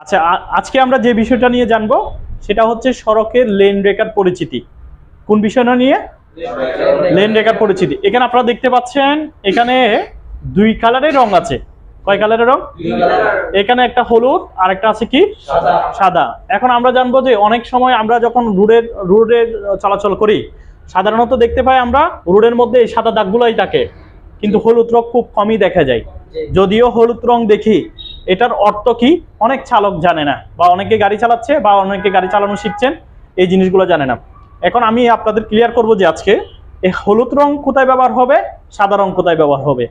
আচ্ছা আজকে আমরা যে বিষয়টা নিয়ে জানব সেটা হচ্ছে সড়কের লেন রেখার পরিচিতি। কোন বিষয়টা নিয়ে? লেন রেখার পরিচিতি। এখানে আপনারা দেখতে পাচ্ছেন এখানে দুই কালারের রং আছে। কয় কালারের রং? এখানে একটা হলুদ আর একটা আছে কি? সাদা। এখন আমরা জানব যে অনেক সময় আমরা যখন রোডের রোডে চলাচল করি সাধারণত দেখতে পাই আমরা রোডের মধ্যে এই সাদা দাগগুলোই থাকে। কিন্তু হলুদ রং খুব কমই দেখা যায়। যদিও হলুদ রং দেখি এটার অর্থ কি? অনেক চালক জানে না বা অনেকে গাড়ি চালাচ্ছে বা অনেকে গাড়ি চালানো শিখছেন এই জিনিসগুলো জানে না। এখন আমি আপনাদের ক্লিয়ার করব যে আজকে এই হলুদ রং কোথায় ব্যবহার হবে সাদা রং কোথায় ব্যবহার হবে?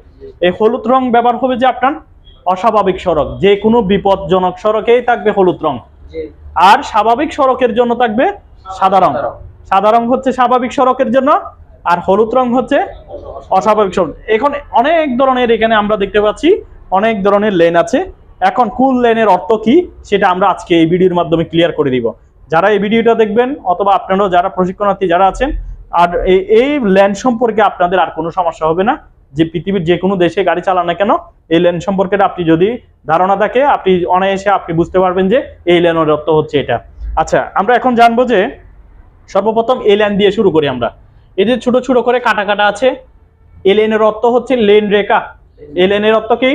এই হলুদ রং ব্যবহার হবে যে আপনার অস্বাভাবিক সড়ক যে কোনো বিপজ্জনক সড়কেই থাকবে হলুদ রং। আর স্বাভাবিক সড়কের জন্য থাকবে সাদা রং। সাদা রং। হচ্ছে স্বাভাবিক সড়কের জন্য আর হলুদ রং হচ্ছে অস্বাভাবিক সড়ক। এখন অনেক ধরনের এখানে আমরা দেখতে পাচ্ছি অনেক ধরনের লেন আছে। এখন কুল লেনের অর্থ কি সেটা আমরা আজকে এই ভিডিওর মাধ্যমে ক্লিয়ার করে দিব। যারা এই ভিডিওটা দেখবেন অথবা আপনারাও যারা প্রশিক্ষণার্থী যারা আছেন, আর এই- লেন সম্পর্কে আপনাদের আর কোনো সমস্যা হবে না যে পৃথিবীর যে কোনো দেশে গাড়ি চালান না কেন, এই লেন সম্পর্কে আপনি যদি ধারণা থাকে, আপনি অনায়াসে আপনি বুঝতে পারবেন যে এই লেনের অর্থ হচ্ছে এটা। আচ্ছা আমরা এখন জানব যে সর্বপ্রথম এই লেন দিয়ে শুরু করি আমরা। এই যে ছোট ছোট করে কাটা কাটা আছে, এই লেনের অর্থ হচ্ছে লেন রেখা এই লেনের অর্থ কি?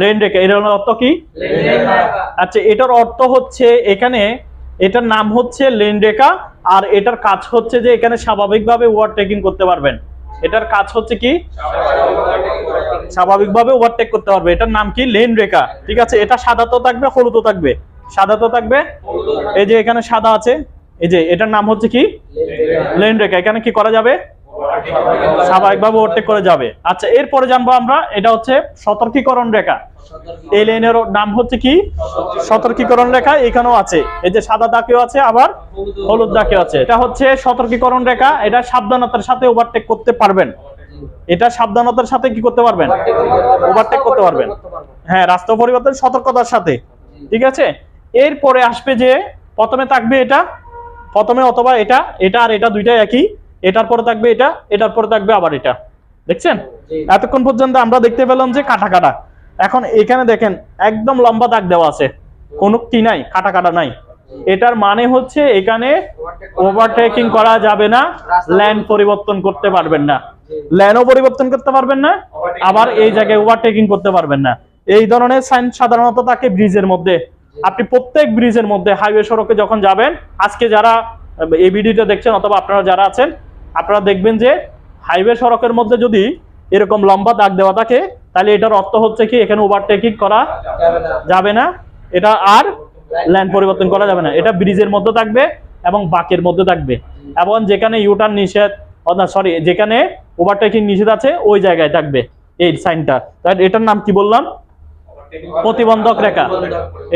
লেন রেখা। এর অর্থ কি? আচ্ছা এটার অর্থ হচ্ছে এখানে এটার নাম হচ্ছে লেন রেখা আর এটার কাজ হচ্ছে যে এখানে স্বাভাবিকভাবে ওভারটেকিং করতে পারবেন। এটার কাজ হচ্ছে কি? স্বাভাবিকভাবে ওভারটেক করতে পারবে। এটার নাম কি? লেন রেখা। ঠিক আছে এটা সাদা তো থাকবে হলুদও থাকবে। সাদা তো থাকবে? এই যে এখানে সাদা আছে এই যে এটার নাম হচ্ছে কি? লেন রেখা। এখানে কি করা যাবে? স্বাভাবিকভাবে ওভারটেক করে যাবে। আচ্ছা এরপরে জানব আমরা, এটা হচ্ছে সতর্কীকরণ রেখা। এই লেনের নাম হচ্ছে কি? সতর্কীকরণ রেখা, এখানেও আছে। এই যে সাদা দাগেও আছে, আবার হলুদ দাগেও আছে। এটা হচ্ছে সতর্কীকরণ রেখা, এটা সাবধানতার সাথে ওভারটেক করতে পারবেন। এটা সাবধানতার সাথে কি করতে পারবেন? ওভারটেক করতে পারবেন। হ্যাঁ রাস্তা পরিবর্তন, সতর্কতার সাথে। ঠিক আছে? এরপরে আসবে যে, প্রথমে থাকবে এটা, প্রথমে অথবা এটা এটা আর এটা দুইটাই একই। এটার পরে থাকবে এটা এটার পরে থাকবে আবার এটা। দেখছেন? এতক্ষণ পর্যন্ত আমরা দেখতে পেলাম যে কাটা কাটা। এখন এখানে দেখেন একদম লম্বা দাগ দেওয়া আছে। কোনো কি নাই কাটা কাটা নাই। এটার মানে হচ্ছে এখানে ওভারটেকিং করা যাবে না ল্যান্ড পরিবর্তন করতে পারবেন না। ল্যান্ডও পরিবর্তন করতে পারবেন না আবার এই জায়গায় ওভারটেকিং করতে পারবেন না। এই ধরনের সাইন সাধারণত থাকে ব্রিজের মধ্যে। আপনি প্রত্যেক ব্রিজের মধ্যে হাইওয়ে সড়কে যখন যাবেন আজকে যারা এই ভিডিওটা দেখছেন অথবা আপনারা যারা আছেন আপনারা দেখবেন যে হাইওয়ে সড়কের মধ্যে যদি এরকম লম্বা দাগ দেওয়া থাকে তাহলে এটার অর্থ হচ্ছে কি এখানে ওভারটেকিং করা যাবে না। এটা আর ল্যান্ড পরিবর্তন করা যাবে না। এটা ব্রিজের মধ্যে থাকবে এবং বাকের মধ্যে থাকবে। এবং যেখানে ইউটার্ন নিষেধ না সরি যেখানে ওভারটেকিং নিষেধ আছে ওই জায়গায় থাকবে এই সাইনটা তাহলে এটার নাম কি বললাম? প্রতিবন্ধক রেখা।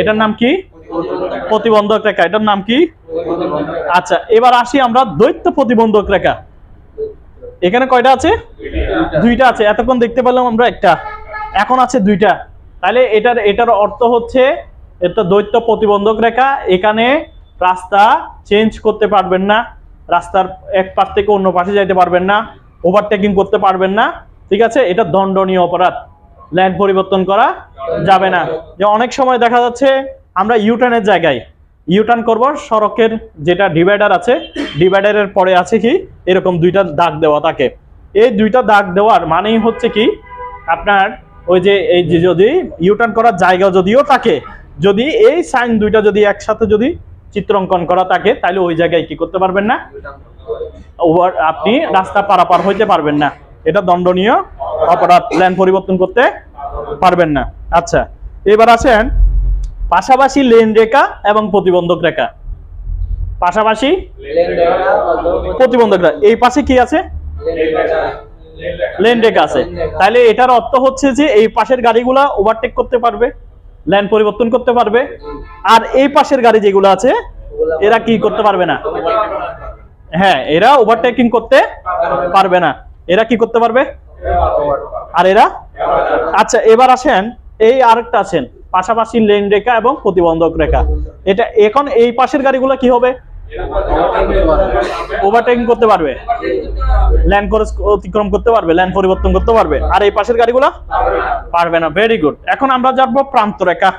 এটার নাম কি? প্রতিবন্ধক রেখা। এটার নাম কি? আচ্ছা এবার আসি আমরা দৈত্য প্রতিবন্ধক রেখা। এখানে কয়টা আছে? দুইটা আছে। এতক্ষণ দেখতে পেলাম আমরা একটা। এখন আছে দুইটা। তাহলে এটার এটার অর্থ হচ্ছে, এটা দৈত্য প্রতিবন্ধক রেখা। এখানে রাস্তা চেঞ্জ করতে পারবেন না। রাস্তার এক পাশ থেকে অন্য পাশে যাইতে পারবেন না। ওভারটেকিং করতে পারবেন না। ঠিক আছে? এটা দণ্ডনীয় অপরাধ। ল্যান্ড পরিবর্তন করা যাবে না। যে অনেক সময় দেখা যাচ্ছে, আমরা ইউটার্নের জায়গায় ইউটার্ন করব, সড়কের যেটা ডিভাইডার আছে ডিভাইডারের পরে আছে কি, এরকম দুইটা দাগ দেওয়া থাকে এই দুইটা দাগ দেওয়ার মানেই হচ্ছে কি, আপনার ওই যে, এই যে যদি ইউটার্ন করার জায়গা যদিও থাকে, যদি এই সাইন দুইটা যদি একসাথে যদি চিত্রাঙ্কন করা থাকে, তাহলে ওই জায়গায় কি করতে পারবেন না? ওভার, আপনি রাস্তা পারাপার হইতে পারবেন না। এটা দণ্ডনীয় অপরাধ ল্যান্ড পরিবর্তন করতে পারবেন না। আচ্ছা এবার আসেন পাশাপাশি লেন রেখা এবং প্রতিবন্ধক রেখা। পাশাপাশি প্রতিবন্ধক রেখা। এই পাশে কি আছে? লেন রেখা। আছে। তাহলে এটার অর্থ হচ্ছে যে এই পাশের গাড়িগুলা ওভারটেক করতে পারবে ল্যান্ড পরিবর্তন করতে পারবে। আর এই পাশের গাড়ি যেগুলো আছে এরা কি করতে পারবে না? হ্যাঁ এরা ওভারটেকিং করতে পারবে না। এরা কি করতে পারবে? আর এরা? আচ্ছা এবার আসেন এই আরেকটা আছেন পাশাপাশি লেন রেখা এবং প্রতিবন্ধক রেখা। এটা এখন এই পাশের গাড়িগুলো কি হবে? ওভারটেকিং করতে পারবে। ল্যান্ড ক্রস অতিক্রম করতে পারবে ল্যান্ড পরিবর্তন করতে পারবে। আর এই পাশের গাড়িগুলো? পারবে না। ভেরি গুড এখন আমরা যাব প্রান্ত রেখা।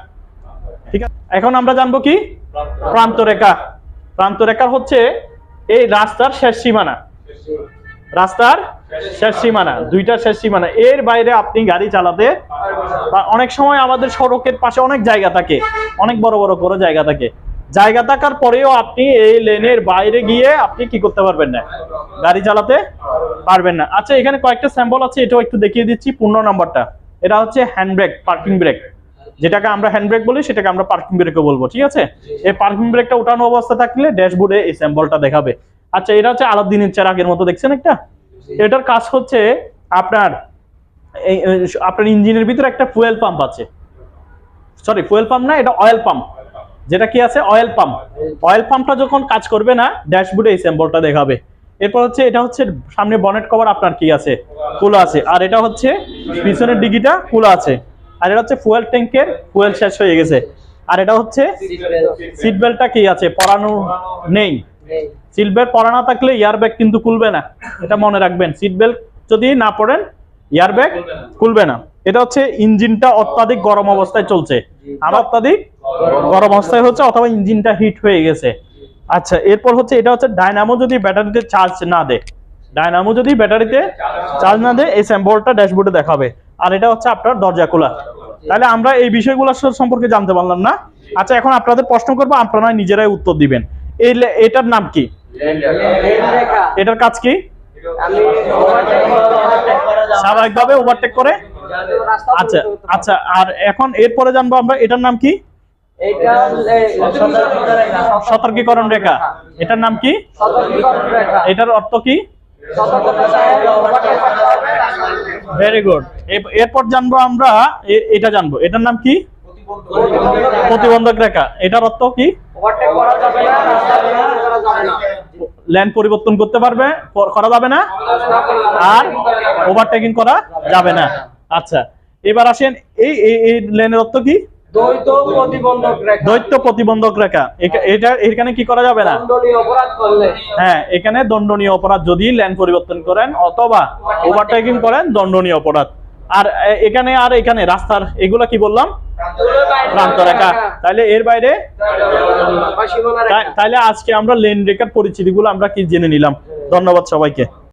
ঠিক আছে? এখন আমরা জানব কি? প্রান্ত রেখা। প্রান্ত রেখা হচ্ছে এই রাস্তার শেষ সীমানা। রাস্তার শেষ সীমানা, দুইটা শেষ সীমানা। এর বাইরে আপনি গাড়ি চালাতে অনেক সময় আমাদের সড়কের পাশে অনেক জায়গা থাকে, অনেক বড় বড় করে জায়গা থাকে। জায়গা থাকার পরেও আপনি এই লেনের বাইরে গিয়ে আপনি কি করতে পারবেন না? গাড়ি চালাতে পারবেন না। আচ্ছা এখানে কয়েকটা স্যাম্পল আছে, এটাও একটু দেখিয়ে দিচ্ছি পূর্ণ নাম্বারটা। এটা হচ্ছে হ্যান্ড ব্রেক পার্কিং ব্রেক যেটাকে আমরা হ্যান্ড ব্রেক বলি, সেটাকে আমরা পার্কিং ব্রেকও বলব, ঠিক আছে? এই পার্কিং ব্রেকটা উঠানো অবস্থা থাকলে ড্যাশবোর্ডে এই স্যাম্পলটা দেখাবে। আচ্ছা এটা হচ্ছে আলাদিনের চেরাগের মতো দেখছেন একটা? এটার কাজ হচ্ছে আপনার আপনার ইঞ্জিনের ভিতরে একটা ফুয়েল পাম্প আছে। সরি ফুয়েল পাম্প না এটা অয়েল পাম্প যেটা কি আছে? অয়েল পাম্প অয়েল পাম্পটা যখন কাজ করবে না ড্যাশবোর্ডে এই স্যাম্পলটা দেখাবে। এরপর হচ্ছে এটা হচ্ছে সামনে বনেট কভার আপনার কি আছে? খোলা আছে। আর এটা হচ্ছে পিছনের ডিগিটা খোলা আছে। আর এটা হচ্ছে ফুয়েল ট্যাঙ্কের ফুয়েল শেষ হয়ে গেছে। আর এটা হচ্ছে সিট বেল্টটা কি আছে? পরানো নেই। সিট বেল্ট পরা না থাকলে এয়ার ব্যাগ কিন্তু খুলবে না। এটা মনে রাখবেন। সিট বেল্ট যদি না পরেন এয়ার ব্যাগ খুলবে না। এটা হচ্ছে ইঞ্জিনটা অত্যাধিক গরম অবস্থায় চলছে। আর অত্যাধিক গরম অবস্থায় হচ্ছে অথবা ইঞ্জিনটা হিট হয়ে গেছে। আচ্ছা এরপর হচ্ছে এটা হচ্ছে ডায়নামো যদি ব্যাটারিতে চার্জ না দেয়। ডায়নামো যদি ব্যাটারিতে চার্জ না দেয় এই স্যাম্পলটা ড্যাশবোর্ডে দেখাবে। আর এটা হচ্ছে আপনার দরজা খোলা। তাহলে আমরা এই বিষয়গুলো সম্পর্কে জানতে পারলাম না। আচ্ছা এখন আপনাদের প্রশ্ন করব আপনারা নিজেরাই উত্তর দিবেন। এটার নাম কি? এটার কাজ কি? স্বাভাবিকভাবে ওভারটেক করে? আচ্ছা আচ্ছা আর এখন এরপরে জানব আমরা এটার নাম কি? সতর্কীকরণ রেখা। এটার নাম কি? এটার অর্থ কি? ভেরি গুড এরপর জানব আমরা এটা জানব। এটার নাম কি? প্রতিবন্ধক রেখা। এটার অর্থ কি? ল্যান্ড পরিবর্তন করতে পারবে করা যাবে না। আর ওভারটেকিং করা যাবে না। আচ্ছা এবার আসেন এই লেনের অর্থ কি? দ্বৈত প্রতিবন্ধক রেখা। দৈত্য প্রতিবন্ধক রেখা। এটা এখানে কি করা যাবে না? দণ্ডনীয় অপরাধ হ্যাঁ এখানে দণ্ডনীয় অপরাধ যদি ল্যান্ড পরিবর্তন করেন অথবা ওভারটেকিং করেন দণ্ডনীয় অপরাধ। আর এখানে আর এখানে রাস্তার এগুলা কি বললাম? প্রান্ত রেখা তাহলে এর বাইরে? আজকে আমরা লেন রেখার পরিচিতিগুলো আমরা কি জেনে নিলাম? ধন্যবাদ সবাইকে।